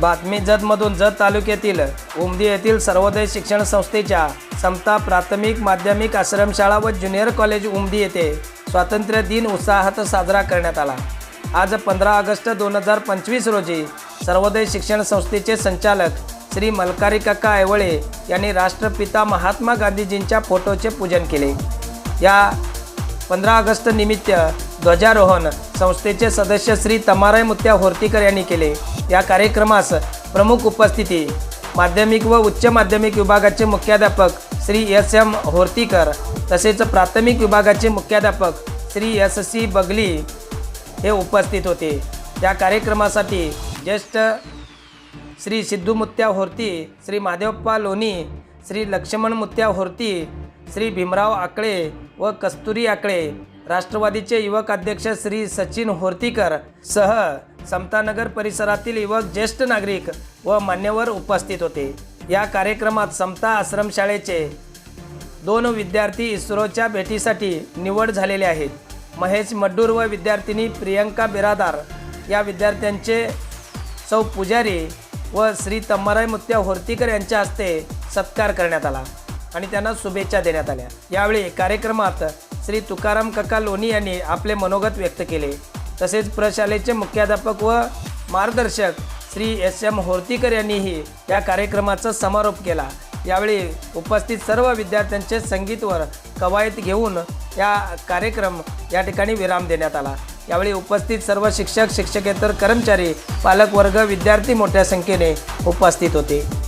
बातमी जतमधून जत तालुक्यातील उमदी येथील सर्वोदय शिक्षण संस्थेच्या समता प्राथमिक माध्यमिक आश्रमशाळा व ज्युनियर कॉलेज उमदी येथे स्वातंत्र्य दिन उत्साहात साजरा करण्यात आला. आज पंधरा ऑगस्ट दोन हजार पंचवीस रोजी सर्वोदय शिक्षण संस्थेचे संचालक श्री मलकारी काका ऐवळे यांनी राष्ट्रपिता महात्मा गांधीजींच्या फोटोचे पूजन केले. या पंधरा ऑगस्ट निमित्त ध्वजारोहण संस्थेचे सदस्य श्री तमाराय मुत्या होर्तीकर यांनी केले. या कार्यक्रमास प्रमुख उपस्थिती माध्यमिक व उच्च माध्यमिक विभागाचे मुख्याध्यापक श्री एस एम होर्तीकर तसेच प्राथमिक विभागाचे मुख्याध्यापक श्री एस सी बगली हे उपस्थित होते. या कार्यक्रमासाठी ज्येष्ठ श्री सिद्धू मुत्या होर्ती श्री महादेवप्पा लोणी श्री लक्ष्मण मुत्या होर्ती श्री भीमराव आकळे व कस्तुरी आकळे राष्ट्रवादीचे युवक अध्यक्ष श्री सचिन होर्तीकर सह समतानगर परिसरातील युवक ज्येष्ठ नागरिक व मान्यवर उपस्थित होते. या कार्यक्रमात समता आश्रमशाळेचे दोन विद्यार्थी इस्रोच्या भेटीसाठी निवड झालेले आहेत. महेश मड्डूर व विद्यार्थिनी प्रियंका बिरादार या विद्यार्थ्यांचे सौ पुजारी व श्री तम्माराय मुत्या होर्तीकर यांच्या हस्ते सत्कार करण्यात आला आणि त्यांना शुभेच्छा देण्यात आल्या. यावेळी कार्यक्रमात श्री तुकाराम काका लोणी यांनी आपले मनोगत व्यक्त केले. तसेच प्रशालेचे मुख्याध्यापक व मार्गदर्शक श्री एस एम होर्तीकर यांनीही या कार्यक्रमाचा समारोप केला. यावेळी उपस्थित सर्व विद्यार्थ्यांचे संगीतवर कवायत घेऊन या कार्यक्रम या ठिकाणी विराम देण्यात आला. यावेळी उपस्थित सर्व शिक्षक शिक्षकेतर कर्मचारी पालकवर्ग विद्यार्थी मोठ्या संख्येने उपस्थित होते.